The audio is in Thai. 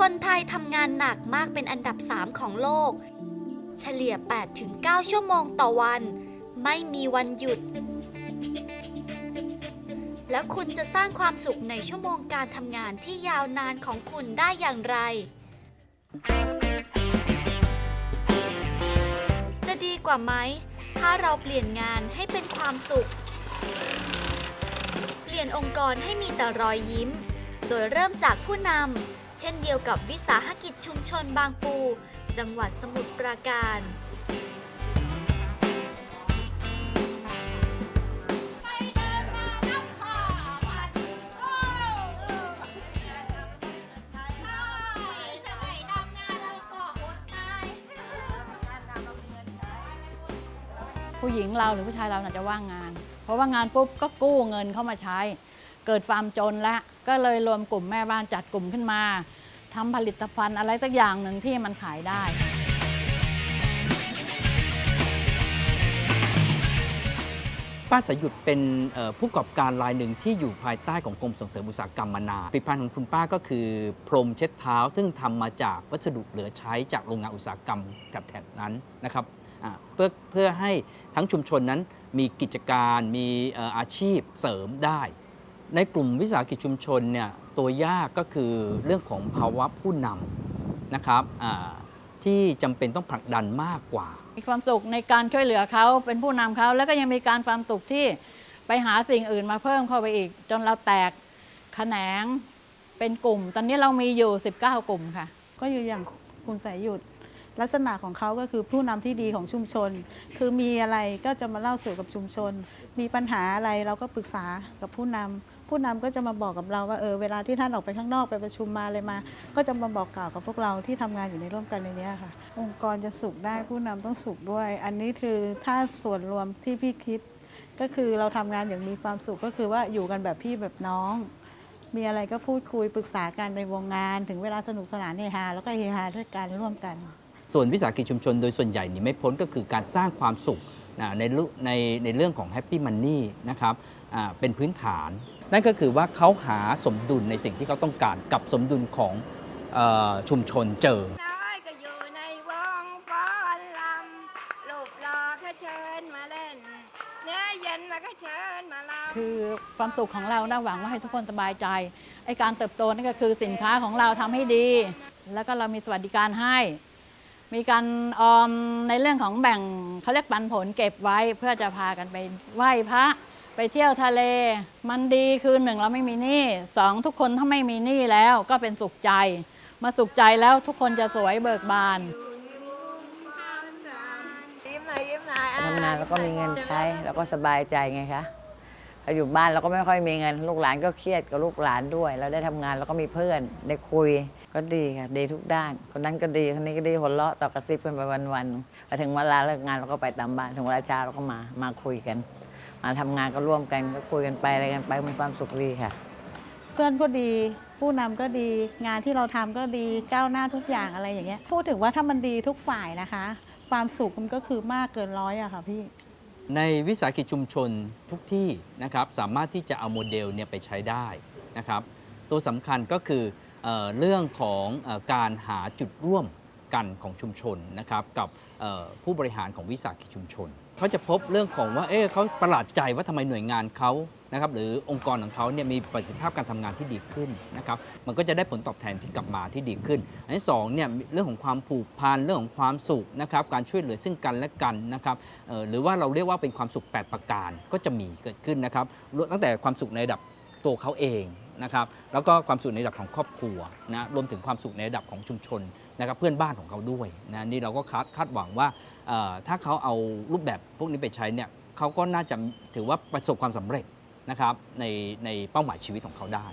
คนไทยทำงานหนักมากเป็นอันดับ 3 ของโลก เฉลี่ย 8-9 ชั่วโมงต่อวัน ไม่มีวันหยุด แล้วคุณจะสร้างความสุขในชั่วโมงการทำงานที่ยาวนานของคุณได้อย่างไร จะดีกว่าไหม ถ้าเราเปลี่ยนงานให้เป็นความสุข เปลี่ยนองค์กรให้มีแต่รอยยิ้ม โดยเริ่มจากผู้นำ เช่นเดียวกับวิสาหกิจชุมชนบางปู จังหวัดสมุทรปราการผู้หญิงเราหรือผู้ชายเราน่าจะว่างงาน เพราะว่างานปุ๊บก็กู้เงินเข้ามาใช้ เกิดความจนและก็เลยรวมกลุ่มแม่บ้านจัดกลุ่มขึ้นมาทำผลิตภัณฑ์อะไรสักอย่างหนึ่งที่มันขายได้ ป้าสายหยุดเป็นเอ่อผู้ประกอบการรายหนึ่งที่อยู่ภายใต้ของกรมส่งเสริมอุตสาหกรรมมานานผลิตภัณฑ์ของคุณป้าก็คือ พรมเช็ดเท้า ซึ่งทำมาจากวัสดุเหลือใช้จากโรงงานอุตสาหกรรมแถบๆนั้นนะครับอ่าเพื่อเพื่อให้ทั้งชุมชนนั้นมีกิจการมีเอ่ออาชีพเสริมได้ ในกลุ่มวิสาหกิจชุมชนเนี่ยตัวยากก็คือเรื่องของภาวะผู้นำนะครับอ่าที่จำเป็นต้องผลักดันมากกว่า มีความสุขในการช่วยเหลือเขาเป็นผู้นำเขาแล้วก็ยังมีการความสุขที่ไปหาสิ่งอื่นมาเพิ่มเข้าไปอีก จนเราแตกแขนงเป็นกลุ่ม ตอนนี้เรามีอยู่ 19 กลุ่มค่ะ ก็อยู่อย่างคุณสายหยุด ลักษณะของเขาก็คือผู้นำที่ดีของชุมชน คือมีอะไรก็จะมาเล่าสู่กับชุมชน มีปัญหาอะไรเราก็ปรึกษากับผู้นำ ผู้นำก็จะมาบอกกับเราว่าเออเวลาที่ท่านออกไปข้างนอกไปประชุมมาเลยมา ก็จะมาบอกกล่าวกับพวกเราที่ทำงานอยู่ในร่วมกันในนี้ค่ะ องค์กรจะสุขได้ผู้นำต้องสุขด้วย อันนี้คือถ้าส่วนรวมที่พี่คิด ก็คือเราทำงานอย่างมีความสุขก็คือว่าอยู่กันแบบพี่แบบน้อง มีอะไรก็พูดคุยปรึกษากันในวงงาน ถึงเวลาสนุกสนานเฮฮาแล้วก็เฮฮาด้วยกันร่วมกัน ส่วนวิสาหกิจชุมชนโดยส่วนใหญ่นี่ไม่พ้นก็คือการสร้างความสุขในในในเรื่องของแฮปปี้มันนี่นะครับเป็นพื้นฐาน นั่นก็คือว่าเขาหาสมดุลในสิ่งที่เขาต้องการกับสมดุลของเออชุมชนเจอ น้อยก็อยู่ในวงฟ้อนลำลูกรอเขาเชิญมาเล่น เนื้อเย็นมาก็เชิญมาลำ คือความสุขของเราน่าหวังว่าให้ทุกคนสบายใจไอการเติบโตนั่นก็คือสินค้าของเราทำให้ดี แล้วก็เรามีสวัสดิการให้ มีการออมในเรื่องของแบ่งเขาเรียกปันผลเก็บไว้เพื่อจะพากันไปไหว้พระ ไปเที่ยวทะเล มันดีคือหนึ่งเราไม่มีหนี้สองทุกคนถ้าไม่มีหนี้แล้วก็เป็นสุขใจ มาสุขใจแล้วทุกคนจะสวยเบิกบานยิ้มหน่อยยิ้มหน่อยอะทำงานแล้วก็มีเงินใช้แล้วก็สบายใจไงคะพออยู่บ้านเราก็ไม่ค่อยมีเงิน ลูกหลานก็เครียดกับลูกหลานด้วย เราได้ทำงานแล้วก็มีเพื่อนได้คุยก็ดีค่ะดีทุกด้าน คนนั้นก็ดีคนนี้ก็ดีหัวเราะต่อกระซิบกันไปวันๆพอถึงเวลาเลิกงานเราก็ไปตามบ้านถึงเวลาเช้าเราก็มามาคุยกัน มาทำงานก็ร่วมกันก็คุยกันไปอะไรกันไปมีความสุขดีค่ะ เพื่อนก็ดี ผู้นำก็ดี งานที่เราทำก็ดีก้าวหน้าทุกอย่างอะไรอย่างเงี้ยพูดถึงว่าถ้ามันดีทุกฝ่ายนะคะ ความสุขมันก็คือมากเกินร้อยอะค่ะพี่ ในวิสาหกิจชุมชนทุกที่นะครับสามารถที่จะเอาโมเดลเนี่ยไปใช้ได้นะครับ ตัวสำคัญก็คือเออเรื่องของเออการหาจุดร่วมกันของชุมชนนะครับกับเอ่อ ผู้บริหารของวิสาหกิจชุมชนเขาจะพบเรื่องของว่าเอ๊ะเขาประหลาดใจว่าทำไมหน่วยงานเขานะครับหรือองค์กรของเขาเนี่ยมีประสิทธิภาพการทำงานที่ดีขึ้นนะครับมันก็จะได้ผลตอบแทนที่กลับมาที่ดีขึ้น อันที่สองเนี่ยเรื่องของความผูกพันเรื่องของความสุขนะครับการช่วยเหลือซึ่งกันและกันนะครับหรือว่าเราเรียกว่าเป็นความสุข 8 ประการก็จะมีเกิดขึ้นนะครับตั้งแต่ความสุขในระดับตัวเขาเองนะครับแล้วก็ความสุขในระดับของครอบครัวนะรวมถึงความสุขในระดับของชุมชน นะครับเพื่อนบ้านของเขาด้วยนะนี่เราก็คาดคาดหวังว่าถ้าเขาเอารูปแบบพวกนี้ไปใช้เนี่ยเขาก็น่าจะถือว่าประสบความสำเร็จนะครับในในเป้าหมายชีวิตของเขาได้